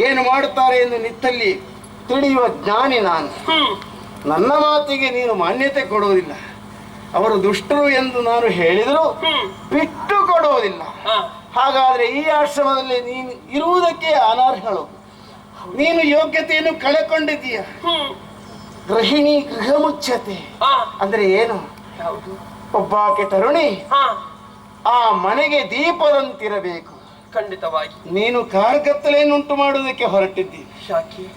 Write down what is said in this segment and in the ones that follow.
ಏನು ಮಾಡುತ್ತಾರೆ ಎಂದು ನಿತ್ತಲ್ಲಿ ತಿಳಿಯುವ ಜ್ಞಾನಿ ನಾನು. ನನ್ನ ಮಾತಿಗೆ ನೀನು ಮಾನ್ಯತೆ ಕೊಡುವುದಿಲ್ಲ. ಅವರು ದುಷ್ಟರು ಎಂದು ನಾನು ಹೇಳಿದರೂ ಬಿಟ್ಟು ಕೊಡುವುದಿಲ್ಲ. ಆ, ಹಾಗಾದ್ರೆ ಈ ಆಶ್ರಮದಲ್ಲಿ ನೀನು ಇರುವುದಕ್ಕೆ ಅನರ್ಹಳು. ನೀನು ಯೋಗ್ಯತೆಯನ್ನು ಕಳೆಕೊಂಡಿದ್ದೀಯ? ಗೃಹಿಣಿ ಗೃಹ ಮುಚ್ಚತೆ. ಅಂದ್ರೆ ಏನು? ಒಬ್ಬಾಕೆ ತರುಣಿ. ಆ ಮನೆಗೆ ದೀಪದಂತಿರಬೇಕು. ಖಂಡಿತವಾಗಿ. ನೀನು ಕಾರ್ಗತ್ತಲೆಯನ್ನುಂಟು ಮಾಡುವುದಕ್ಕೆ ಹೊರಟಿದ್ದಿ. ಶಾಖಿ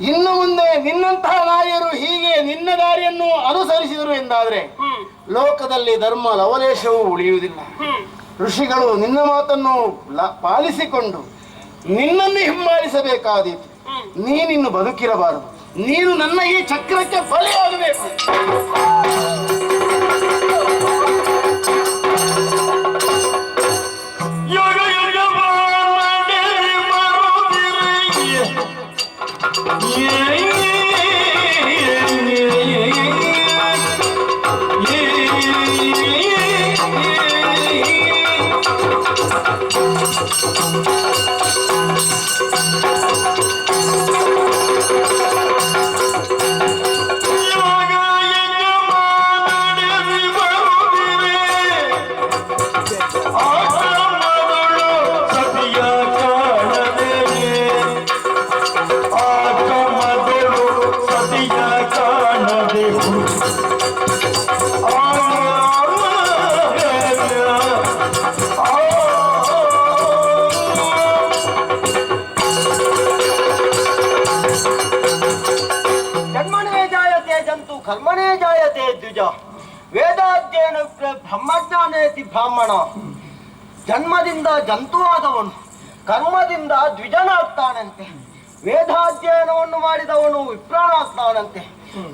ಇನ್ನು ಮುಂದೆ ನಿನ್ನಂತಹ ನಾರಿಯರು ಹೀಗೆ ನಿನ್ನ ದಾರಿಯನ್ನು ಅನುಸರಿಸಿದರು ಎಂದಾದ್ರೆ ಹ್ಮ್. ಲೋಕದಲ್ಲಿ ಧರ್ಮ ಲವಲೇಶವೂ ಉಳಿಯುವುದಿಲ್ಲ. ಹ್ಮ್. ಋಷಿಗಳು ನಿನ್ನ ಮಾತನ್ನು ಲ- ಪಾಲಿಸಿಕೊಂಡು ನಿನ್ನನ್ನು ಹಿಂಬಾಲಿಸಬೇಕಾದೀತು. ಹ್ಮ್. ನೀನಿನ್ನು ಬದುಕಿರಬಾರದು. ನೀನು ನನ್ನ ಈ ಚಕ್ರಕ್ಕೆ ಬಲಿಯಾಗಬೇಕು. thank you ಜಂತು ಕರ್ಮನೇ ಜಾಯತೆ ದ್ವಿಜ. ವೇದಾಧ್ಯಯನ ಬ್ರಹ್ಮಜ್ಞಾನೇತಿ ಬ್ರಾಹ್ಮಣ. ಜನ್ಮದಿಂದ ಜಂತುವಾದವನು, ಕರ್ಮದಿಂದ ದ್ವಿಜನಾಗ್ತಾನಂತೆ. ವೇದಾಧ್ಯಯನವನ್ನು ಮಾಡಿದವನು ವಿಪ್ರಾಣಾಗ್ತಾನಂತೆ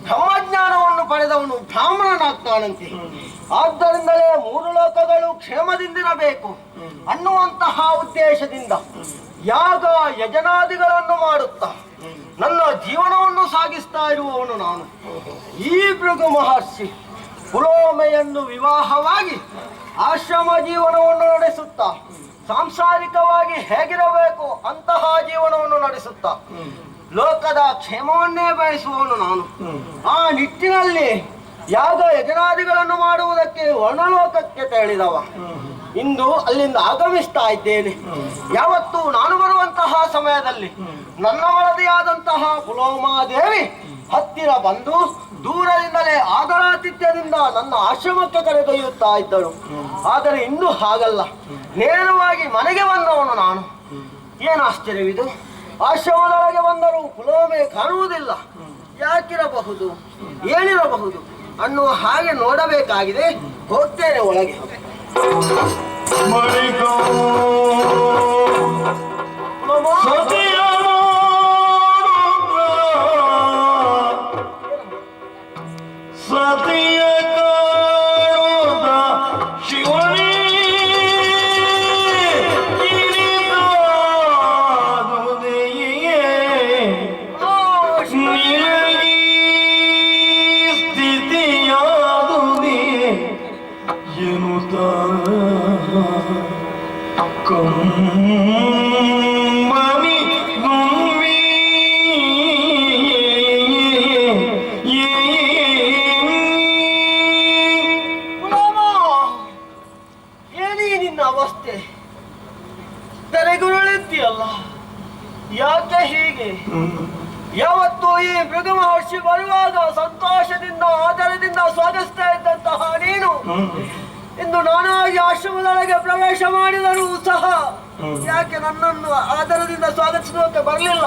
ಬ್ರಹ್ಮಜ್ಞಾನವನ್ನು ಪಡೆದವನು ಬ್ರಾಹ್ಮಣನಾಗ್ತಾನಂತೆ. ಆದ್ದರಿಂದಲೇ ಮೂರು ಲೋಕಗಳು ಕ್ಷೇಮದಿಂದಿರಬೇಕು ಅನ್ನುವಂತಹ ಉದ್ದೇಶದಿಂದ ಯಾಗ ಯಜನಾದಿಗಳನ್ನು ಮಾಡುತ್ತಾ ಸಾಗಿಸ್ತಾ ಇರುವವನು ನಾನು. ಈ ಭೃಗು ಮಹರ್ಷಿ ಪುಲೋಮೆಯನ್ನು ವಿವಾಹವಾಗಿ ಆಶ್ರಮ ಜೀವನವನ್ನು ನಡೆಸುತ್ತಾ, ಸಾಂಸಾರಿಕವಾಗಿ ಹೇಗಿರಬೇಕು ಅಂತಹ ಜೀವನವನ್ನು ನಡೆಸುತ್ತಾ, ಲೋಕದ ಕ್ಷೇಮವನ್ನೇ ಬಯಸುವವನು ನಾನು. ಆ ನಿಟ್ಟಿನಲ್ಲಿ ಯಾಗ ಯಜನಾದಿಗಳನ್ನು ಮಾಡುವುದಕ್ಕೆ ವರ್ಣಲೋಕಕ್ಕೆ ತೆರಳಿದವ. ಇಂದು ಅಲ್ಲಿಂದ ಆಗಮಿಸ್ತಾ ಇದ್ದೇನೆ ಯಾವತ್ತು ನಾನು ಬರುವಂತಹ ಸಮಯದಲ್ಲಿ ನನ್ನ ವರದಿಯಾದಂತಹ ಪುಲೋಮಾದೇವಿ ಹತ್ತಿರ ಬಂದು ದೂರದಿಂದಲೇ ಆದರಾತಿಥ್ಯದಿಂದ ನನ್ನ ಆಶ್ರಮಕ್ಕೆ ಕರೆದೊಯ್ಯುತ್ತಾ ಇದ್ದಳು. ಆದರೆ ಇಂದು ಹಾಗಲ್ಲ. ನೇರವಾಗಿ ಮನೆಗೆ ಬಂದವನು ನಾನು. ಏನು ಆಶ್ಚರ್ಯವಿದು? ಆಶ್ರಮದೊಳಗೆ ಬಂದರೂ ಪುಲೋಮೆ ಕಾಣುವುದಿಲ್ಲ. ಯಾಕಿರಬಹುದು? ಏನಿರಬಹುದು? ಅನ್ನುವ ಹಾಗೆ ನೋಡಬೇಕಾಗಿದೆ. ಹೋಗ್ತೇನೆ ಒಳಗೆ. Satya ತಲೆಗುರುಳಿದ್ದೀಯಲ್ಲ ಯಾಕೆ ಹೀಗೆ? ಯಾವತ್ತು ಈ ಮೃಗ ಮಹರ್ಷಿ ಬರುವಾಗ ಸಂತೋಷದಿಂದ ಆದರದಿಂದ ಸ್ವಾಗತಿಸ್ತಾ ಇದ್ದಂತಹ ನೀನು ಇಂದು ನಾನಾಗಿ ಆಶ್ರಮದೊಳಗೆ ಪ್ರವೇಶ ಮಾಡಿದರೂ ಸಹ ಯಾಕೆ ನನ್ನನ್ನು ಆಧಾರದಿಂದ ಸ್ವಾಗತಿಸೋಕೆ ಬರಲಿಲ್ಲ?